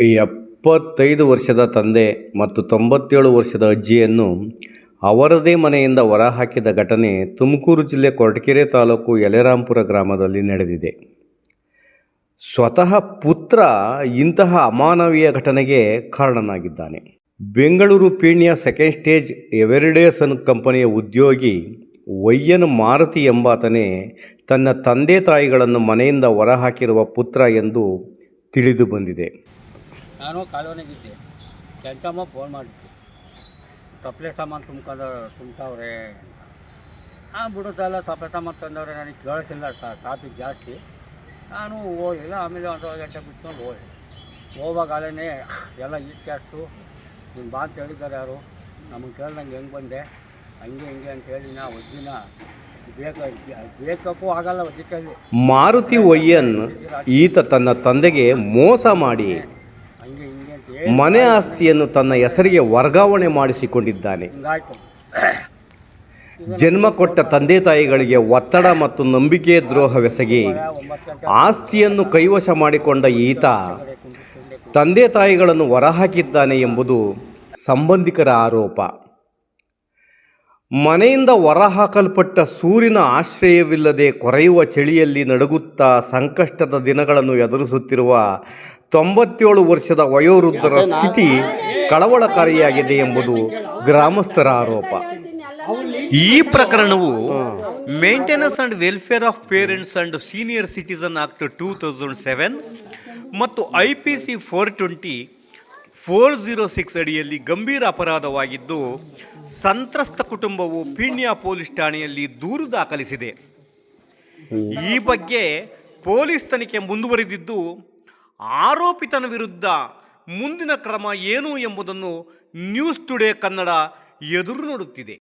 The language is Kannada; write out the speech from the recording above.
ಎಪ್ಪತ್ತೈದು ವರ್ಷದ ತಂದೆ ಮತ್ತು ತೊಂಬತ್ತೇಳು ವರ್ಷದ ಅಜ್ಜಿಯನ್ನು ಅವರದೇ ಮನೆಯಿಂದ ಹೊರಹಾಕಿದ ಘಟನೆ ತುಮಕೂರು ಜಿಲ್ಲೆ ಕೊರಟಗೆರೆ ತಾಲೂಕು ಯಲೆರಾಂಪುರ ಗ್ರಾಮದಲ್ಲಿ ನಡೆದಿದೆ. ಸ್ವತಃ ಪುತ್ರ ಇಂತಹ ಅಮಾನವೀಯ ಘಟನೆಗೆ ಕಾರಣನಾಗಿದ್ದಾನೆ. ಬೆಂಗಳೂರು ಪೀಣ್ಯ ಸೆಕೆಂಡ್ ಸ್ಟೇಜ್ ಎವೆರಿಡೇಸನ್ ಕಂಪನಿಯ ಉದ್ಯೋಗಿ ವೈಯನ್ ಮಾರುತಿ ಎಂಬಾತನೇ ತನ್ನ ತಂದೆ ತಾಯಿಗಳನ್ನು ಮನೆಯಿಂದ ಹೊರಹಾಕಿರುವ ಪುತ್ರ ಎಂದು ತಿಳಿದು ಬಂದಿದೆ. ನಾನು ಕಾಲೋನಿಗಿದ್ದೆ ಕೆಂಚಮ್ಮ ಫೋನ್ ಮಾಡಿದ್ದೆ. ತಪ್ಪಲೆ ಸಾಮಾನು ತುಂಬ್ಕೊಂಡು, ತುಂಬ್ತಾವ್ರೆ ಆ ಬಿಡುತ್ತಲ್ಲ ತಪ್ಪಲೆ ಸಾಮಾನು ತಂದವ್ರೆ, ನನಗೆ ಕೇಳಿಸಿಲ್ಲ ಟ್ರಾಫಿಕ್ ಜಾಸ್ತಿ. ನಾನು ಹೋಗಿಲ್ಲ, ಆಮೇಲೆ ಒಂದು ಗಂಟೆ ಬಿಟ್ಕೊಂಡು ಹೋದೆ. ಹೋಗುವಾಗ ಅಲ್ಲೇ ಎಲ್ಲ ಈಟ್ ಕ್ಯಾಸ್ಟು ನೀನು ಬಾ ಅಂತ ಹೇಳಿದ್ದಾರೆ ಯಾರು? ನಮಗೆ ಕೇಳ್ದಂಗೆ ಹೆಂಗೆ ಬಂದೆ? ಹಂಗೆ ಹಿಂಗೆ ಅಂತ ಹೇಳಿ ನಾ ಒದ್ದಿನ ಮಾರುತಿ ಒಯ್ಯನ್ ಈತ ತನ್ನ ತಂದೆಗೆ ಮೋಸ ಮಾಡಿ ಮನೆ ಆಸ್ತಿಯನ್ನು ತನ್ನ ಹೆಸರಿಗೆ ವರ್ಗಾವಣೆ ಮಾಡಿಸಿಕೊಂಡಿದ್ದಾನೆ. ಜನ್ಮ ಕೊಟ್ಟ ತಂದೆ ತಾಯಿಗಳಿಗೆ ಒತ್ತಡ ಮತ್ತು ನಂಬಿಕೆ ದ್ರೋಹವೆಸಗಿ ಆಸ್ತಿಯನ್ನು ಕೈವಶ ಮಾಡಿಕೊಂಡ ಈತ ತಂದೆ ತಾಯಿಗಳನ್ನು ಹೊರಹಾಕಿದ್ದಾನೆ ಎಂಬುದು ಸಂಬಂಧಿಕರ ಆರೋಪ. ಮನೆಯಿಂದ ಹೊರಹಾಕಲ್ಪಟ್ಟ ಸೂರಿನ ಆಶ್ರಯವಿಲ್ಲದೆ ಕೊರೆಯುವ ಚಳಿಯಲ್ಲಿ ನಡುಗುತ್ತಾ ಸಂಕಷ್ಟದ ದಿನಗಳನ್ನು ಎದುರಿಸುತ್ತಿರುವ ತೊಂಬತ್ತೇಳು ವರ್ಷದ ವಯೋವೃದ್ಧರ ಸ್ಥಿತಿ ಕಳವಳಕಾರಿಯಾಗಿದೆ ಎಂಬುದು ಗ್ರಾಮಸ್ಥರ ಆರೋಪ. ಈ ಪ್ರಕರಣವು maintenance and welfare of parents and senior citizen act two thousand seven ಮತ್ತು I P C four twenty four zero six ಅಡಿಯಲ್ಲಿ ಗಂಭೀರ ಅಪರಾಧವಾಗಿದ್ದು ಸಂತ್ರಸ್ತ ಕುಟುಂಬವು ಪೀಣ್ಯ ಪೊಲೀಸ್ ಠಾಣೆಯಲ್ಲಿ ದೂರು ದಾಖಲಿಸಿದೆ. ಈ ಬಗ್ಗೆ ಪೊಲೀಸ್ ತನಿಖೆ ಮುಂದುವರಿದಿದ್ದು ಆರೋಪಿತನ ವಿರುದ್ಧ ಮುಂದಿನ ಕ್ರಮ ಏನು ಎಂಬುದನ್ನು ನ್ಯೂಸ್ ಟುಡೇ ಕನ್ನಡ ಎದುರು ನೋಡುತ್ತಿದೆ.